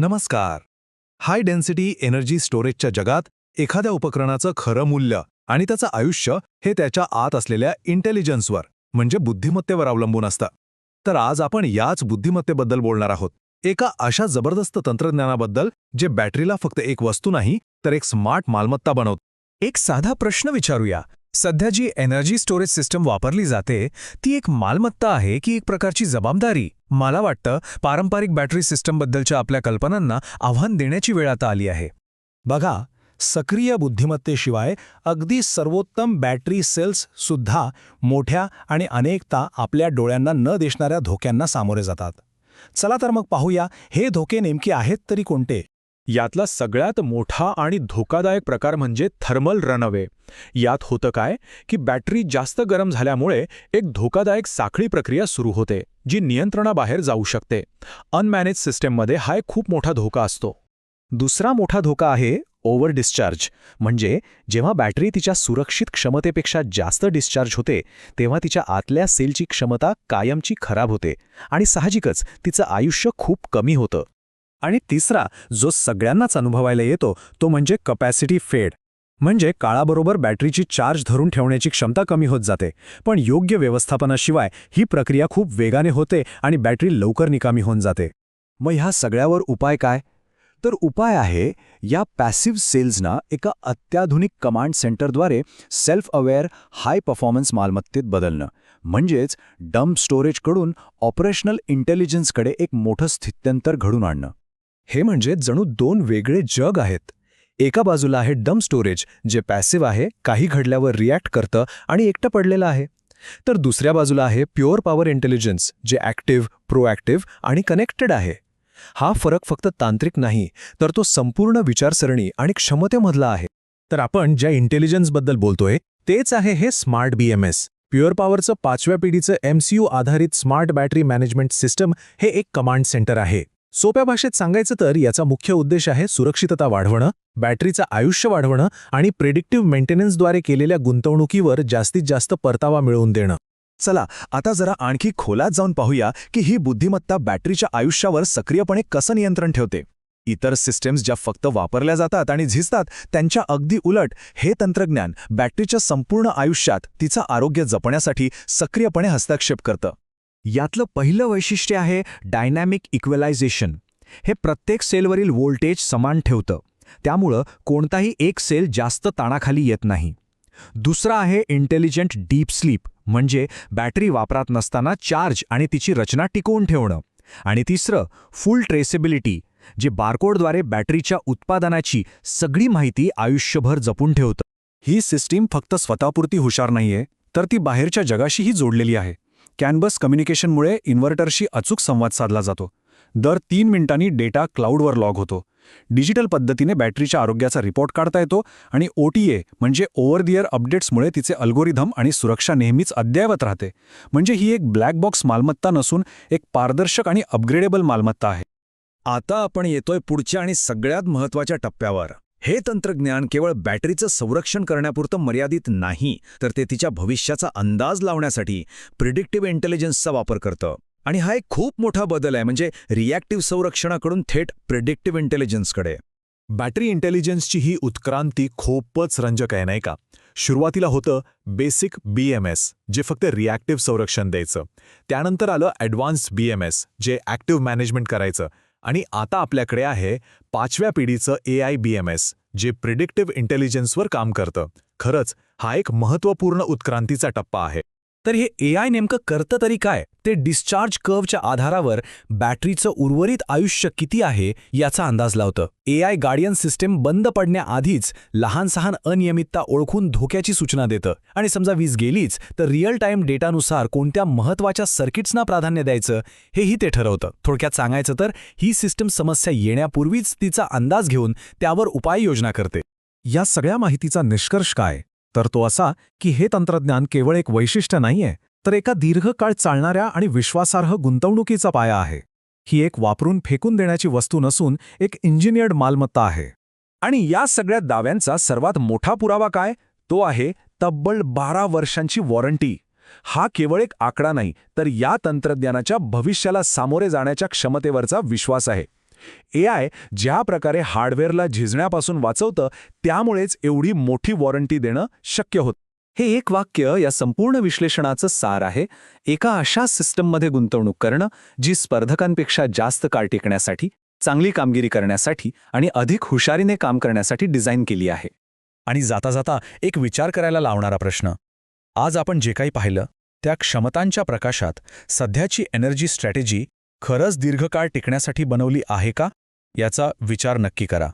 नमस्कार. High density energy स्टोरेजच्या जगात एखाद्या उपकरणाचं खरं मूल्य आणि त्याचं आयुष्य हे त्याच्या आत असलेल्या इंटेलिजन्सवर म्हणजे बुद्धिमत्तेवर अवलंबून असतं. तर आज आपण याच बुद्धिमत्तेबद्दल बोलणार आहोत. एका अशा जबरदस्त तंत्रज्ञानाबद्दल जे बॅटरीला फक्त एक वस्तू नाही तर एक स्मार्ट मालमत्ता बनवत. एक साधा प्रश्न विचारूया. सध्या जी एनर्जी स्टोरेज सिस्टम वापरली जाते ती एक मालमत्ता आहे की एक प्रकारची जबाबदारी. मला वाटतं पारंपरिक बॅटरी सिस्टमबद्दलच्या आपल्या कल्पनांना आव्हान देण्याची वेळ आता आली आहे. बघा सक्रिय बुद्धिमत्तेशिवाय अगदी सर्वोत्तम बॅटरी सेल्स सुद्धा मोठ्या आणि अनेकता आपल्या डोळ्यांना न दिसणाऱ्या धोक्यांना सामोरे जातात. चला तर मग पाहूया हे धोके नेमके आहेत तरी कोणते? यातला सगळ्यात मोठा आणि धोकादायक प्रकार म्हणजे थर्मल रनअवे यात होतं काय? की बॅटरी जास्त गरम झाल्यामुळे एक धोकादायक साखळी प्रक्रिया सुरू होते जी नियंत्रणाबाहेर जाऊ शकते. अनमॅनेज सिस्टममध्ये हा एक खूप मोठा धोका असतो. दुसरा मोठा धोका आहे ओव्हर डिस्चार्ज. म्हणजे जेव्हा बॅटरी तिच्या सुरक्षित क्षमतेपेक्षा जास्त डिस्चार्ज होते तेव्हा तिच्या आतल्या सेलची क्षमता कायमची खराब होते आणि साहजिकच तिचं आयुष्य खूप कमी होतं. आणि तिसरा जो सगळ्यांनाच अनुभवायला येतो तो म्हणजे कपॅसिटी फेड म्हणजे काळाबरोबर बॅटरीची चार्ज धरून ठेवण्याची क्षमता कमी होत जाते. पण योग्य व्यवस्थापनाशिवाय ही प्रक्रिया खूप वेगाने होते आणि बॅटरी लवकर निकामी होऊन जाते. मग ह्या सगळ्यावर उपाय काय? तर उपाय आहे या पॅसिव्ह सेल्सना एका अत्याधुनिक कमांड सेंटरद्वारे सेल्फ अवेअर हाय परफॉर्मन्स मालमत्तेत बदलणं. म्हणजेच डम्प स्टोरेजकडून ऑपरेशनल इंटेलिजन्सकडे एक मोठं स्थित्यंतर घडून आणणं. हे म्हणजे जणू दोन वेगळे जग आहेत. एका बाजूला आहे डम स्टोरेज जे पॅसिव्ह आहे काही घडल्यावर रिॲक्ट करतं आणि एकटं पडलेलं आहे. तर दुसऱ्या बाजूला आहे प्युअर पॉवर इंटेलिजन्स जे ॲक्टिव्ह प्रोॲक्टिव्ह आणि कनेक्टेड आहे. हा फरक फक्त तांत्रिक नाही तर तो संपूर्ण विचारसरणी आणि क्षमतेमधला आहे. तर आपण ज्या इंटेलिजन्सबद्दल बोलतोय तेच आहे हे स्मार्ट बीएमएस प्युअर पॉवरचं पाचव्या पिढीचं एमसीयू आधारित स्मार्ट बॅटरी मॅनेजमेंट सिस्टम हे एक कमांड सेंटर आहे. सोप्या भाषेत सांगायचं तर याचा मुख्य उद्देश आहे सुरक्षितता वाढवणं बॅटरीचं आयुष्य वाढवणं आणि प्रेडिक्टिव्ह मेंटेनन्सद्वारे केलेल्या गुंतवणुकीवर जास्तीत जास्त परतावा मिळवून देणं. चला आता जरा आणखी खोलात जाऊन पाहूया की ही बुद्धिमत्ता बॅटरीच्या आयुष्यावर सक्रियपणे कसं नियंत्रण ठेवते. इतर सिस्टम्स ज्या फक्त वापरल्या जातात आणि झिजतात त्यांच्या अगदी उलट हे तंत्रज्ञान बॅटरीच्या संपूर्ण आयुष्यात तिचं आरोग्य जपण्यासाठी सक्रियपणे हस्तक्षेप करतं. यातलं पहिलं वैशिष्ट्य आहे डायनॅमिक इक्वलायझेशन. हे प्रत्येक सेलवरील व्होल्टेज समान ठेवतं. त्यामुळं कोणताही एक सेल जास्त ताणाखाली येत नाही. दुसरा आहे इंटेलिजंट डीप स्लीप म्हणजे बॅटरी वापरात नसताना चार्ज आणि तिची रचना टिकवून ठेवणं. आणि तिसरं फुल ट्रेसेबिलिटी जे बारकोडद्वारे बॅटरीच्या उत्पादनाची सगळी माहिती आयुष्यभर जपून ठेवतं. ही सिस्टीम फक्त स्वतःपुरती हुशार नाहीये तर ती बाहेरच्या जगाशीही जोडलेली आहे. कॅनबस कम्युनिकेशनमुळे इन्व्हर्टरशी अचूक संवाद साधला जातो. दर तीन मिनिटांनी डेटा क्लाउडवर लॉग होतो. डिजिटल पद्धतीने बॅटरीच्या आरोग्याचा रिपोर्ट काढता येतो आणि ओ टी ए म्हणजे ओव्हर द अपडेट्समुळे तिचे अल्गोरिधम आणि सुरक्षा नेहमीच अद्ययावत राहते. म्हणजे ही एक ब्लॅक बॉक्स मालमत्ता नसून एक पारदर्शक आणि अपग्रेडेबल मालमत्ता आहे. आता आपण येतोय पुढच्या आणि सगळ्यात महत्त्वाच्या टप्प्यावर. हे तंत्रज्ञान केवळ बॅटरीचं संरक्षण करण्यापुरतं मर्यादित नाही तर ते तिच्या भविष्याचा अंदाज लावण्यासाठी प्रिडिक्टिव्ह इंटेलिजन्सचा वापर करतं. आणि हा एक खूप मोठा बदल आहे म्हणजे रिॲक्टिव्ह संरक्षणाकडून थेट प्रिडिक्टिव्ह इंटेलिजन्सकडे बॅटरी इंटेलिजन्सची ही उत्क्रांती खूपच रंजक आहे नाही का? सुरुवातीला होतं बेसिक बीएमएस जे फक्त रिॲक्टिव्ह संरक्षण द्यायचं. त्यानंतर आलं ॲडव्हान्स बीएमएस जे ॲक्टिव्ह मॅनेजमेंट करायचं. आणि आता आपल्याकडे आहे पाचव्या पिढीचं A I B M S जे प्रिडिक्टिव्ह इंटेलिजन्सवर काम करतं. खरंच हा एक महत्त्वपूर्ण उत्क्रांतीचा टप्पा आहे. तर हे ए आय नेमकं करतं तरी काय? ते डिस्चार्ज कर्वच्या आधारावर बॅटरीचं उर्वरित आयुष्य किती आहे याचा अंदाज लावतं. ए आय गार्डियन सिस्टीम बंद पडण्याआधीच लहान सहान अनियमितता ओळखून धोक्याची सूचना देतं. आणि समजा वीज गेलीच तर रिअल टाईम डेटानुसार कोणत्या महत्त्वाच्या सर्किट्सना प्राधान्य द्यायचं हेही ते ठरवतं. थोडक्यात सांगायचं तर ही सिस्टम समस्या येण्यापूर्वीच तिचा अंदाज घेऊन त्यावर उपाययोजना करते. या सगळ्या माहितीचा निष्कर्ष काय? तर तो असा की हे तंत्रज्ञान केवळ एक वैशिष्ट्य नाहीये तर एका दीर्घकाळ चालणाऱ्या आणि विश्वासार्ह गुंतवणुकीचा पाया आहे. ही एक वापरून फेकून देण्याची वस्तू नसून एक इंजिनियर्ड मालमत्ता आहे. आणि या सगळ्या दाव्यांचा सर्वात मोठा पुरावा काय? तो आहे तब्बल बारा वर्षांची वॉरंटी. हा केवळ एक आकडा नाही तर या तंत्रज्ञानाच्या भविष्याला सामोरे जाण्याच्या क्षमतेवरचा विश्वास आहे. ए आय ज्या प्रकारे हार्डवेअरला झिजण्यापासून वाचवतं त्यामुळेच एवढी मोठी वॉरंटी देणं शक्य होतं. हे एक वाक्य या संपूर्ण विश्लेषणाचं सार आहे. एका अशा सिस्टममध्ये गुंतवणूक करणं जी स्पर्धकांपेक्षा जास्त काळ टिकण्यासाठी चांगली कामगिरी करण्यासाठी आणि अधिक हुशारीने काम करण्यासाठी डिझाईन केली आहे. आणि जाता जाता एक विचार करायला लावणारा प्रश्न. आज आपण जे काही पाहिलं त्या क्षमतांच्या प्रकाशात सध्याची एनर्जी स्ट्रॅटेजी खरंच दीर्घकाळ टिकण्यासाठी बनवली आहे का? याचा विचार नक्की करा.